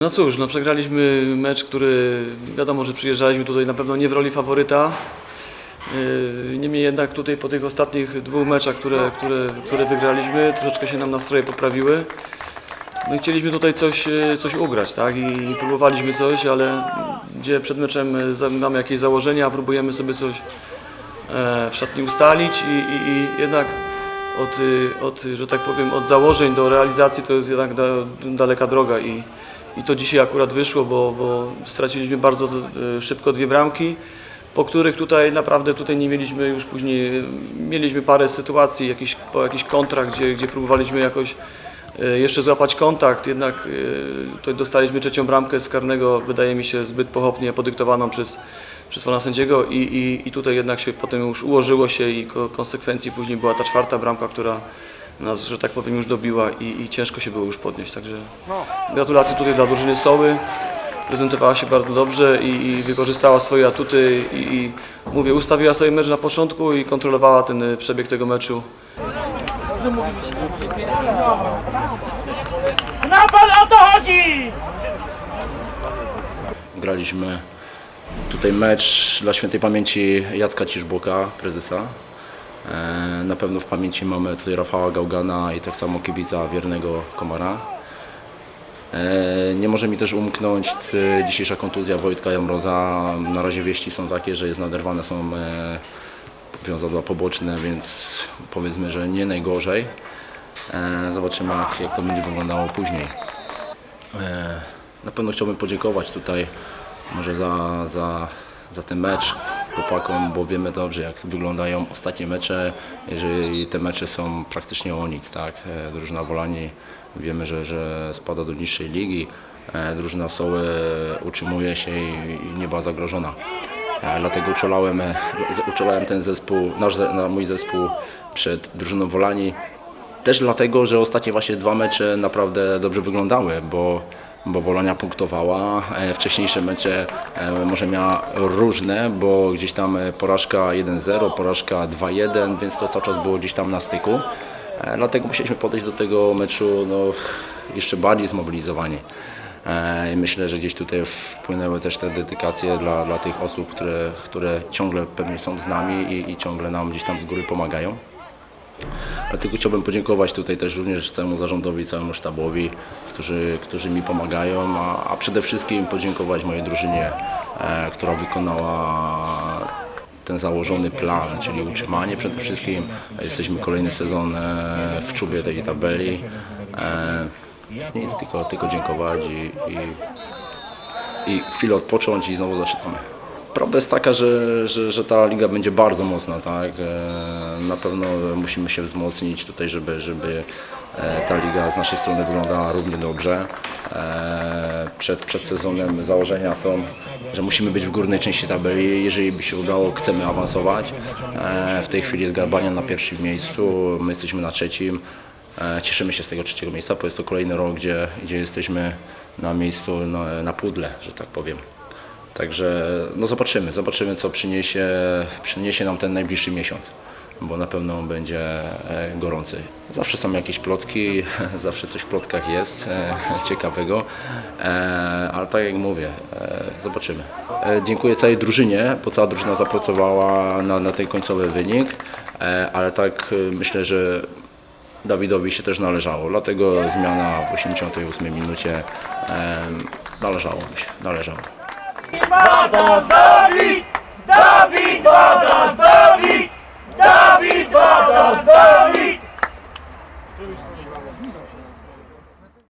No cóż, no przegraliśmy mecz, który wiadomo, że przyjeżdżaliśmy tutaj na pewno nie w roli faworyta. Yy, Niemniej jednak tutaj po tych ostatnich dwóch meczach, które, które, które wygraliśmy, troszeczkę się nam nastroje poprawiły. No i chcieliśmy tutaj coś, yy, coś ugrać, tak? I, próbowaliśmy coś, ale gdzie przed meczem yy, mamy jakieś założenia, próbujemy sobie coś e, w szatni ustalić i, i, i jednak od, y, od, że tak powiem, od założeń do realizacji to jest jednak da, daleka droga i, i to dzisiaj akurat wyszło, bo, bo straciliśmy bardzo y, szybko dwie bramki, po których tutaj naprawdę tutaj nie mieliśmy już później, y, mieliśmy parę sytuacji, jakiś, po jakichś kontrach, gdzie, gdzie próbowaliśmy jakoś y, jeszcze złapać kontakt, jednak tutaj dostaliśmy trzecią bramkę z karnego, wydaje mi się zbyt pochopnie podyktowaną przez, przez pana sędziego i, i, i tutaj jednak się potem już ułożyło się i ko- konsekwencji później była ta czwarta bramka, która nas, że tak powiem, już dobiła i, i ciężko się było już podnieść, także gratulacje tutaj dla drużyny Soły. Prezentowała się bardzo dobrze i, i wykorzystała swoje atuty i, i mówię, ustawiła sobie mecz na początku i kontrolowała ten y, przebieg tego meczu. Napad o to chodzi! Graliśmy tutaj mecz dla świętej pamięci Jacka Ciżboka, prezesa. E, Na pewno w pamięci mamy tutaj Rafała Gałgana i tak samo kibica wiernego Komara. E, Nie może mi też umknąć dzisiejsza kontuzja Wojtka Jamroza. Na razie wieści są takie, że jest naderwane są e, wiązadła poboczne, więc powiedzmy, że nie najgorzej. Zobaczymy jak, jak to będzie wyglądało później. Na pewno chciałbym podziękować tutaj może za, za, za ten mecz chłopakom, bo wiemy dobrze jak wyglądają ostatnie mecze, jeżeli te mecze są praktycznie o nic, tak. E, Drużyna Wolani wiemy, że, że spada do niższej ligi, e, drużyna Soły utrzymuje się i, nie była zagrożona. E, Dlatego uczulałem, uczulałem ten zespół, nasz, mój zespół przed drużyną Wolani. Też dlatego, że ostatnie właśnie dwa mecze naprawdę dobrze wyglądały, bo, bo Wolonia punktowała. E, Wcześniejsze mecze e, może miała różne, bo gdzieś tam e, porażka 1-0, porażka 2-1, więc to cały czas było gdzieś tam na styku. Dlatego musieliśmy podejść do tego meczu no, jeszcze bardziej zmobilizowani. Myślę, że gdzieś tutaj wpłynęły też te dedykacje dla, dla tych osób, które, które ciągle pewnie są z nami i, i ciągle nam gdzieś tam z góry pomagają. Dlatego chciałbym podziękować tutaj też również całemu zarządowi, całemu sztabowi, którzy, którzy mi pomagają, a, a przede wszystkim podziękować mojej drużynie, e, która wykonała ten założony plan, czyli utrzymanie przede wszystkim. Jesteśmy kolejny sezon e, w czubie tej tabeli. E, nic, tylko, tylko dziękować i, i, i chwilę odpocząć i znowu zaczynamy. Prawda jest taka, że, że, że ta liga będzie bardzo mocna, tak? E, Na pewno musimy się wzmocnić tutaj, żeby, żeby e, ta liga z naszej strony wyglądała równie dobrze. E, Przed, przed sezonem założenia są, że musimy być w górnej części tabeli. Jeżeli by się udało, chcemy awansować. W tej chwili jest Garbania na pierwszym miejscu, my jesteśmy na trzecim. Cieszymy się z tego trzeciego miejsca, bo jest to kolejny rok, gdzie, gdzie jesteśmy na miejscu na, na pudle, że tak powiem. Także no zobaczymy, zobaczymy co przyniesie, przyniesie nam ten najbliższy miesiąc, bo na pewno będzie e, gorący. Zawsze są jakieś plotki, zawsze coś w plotkach jest e, ciekawego, e, ale tak jak mówię, zobaczymy. Dziękuję całej drużynie, bo cała drużyna zapracowała na, na ten końcowy wynik, ale tak myślę, że Dawidowi się też należało, dlatego zmiana w 88 minucie należało mu się, należało. Dawid! Dawid! Dawid!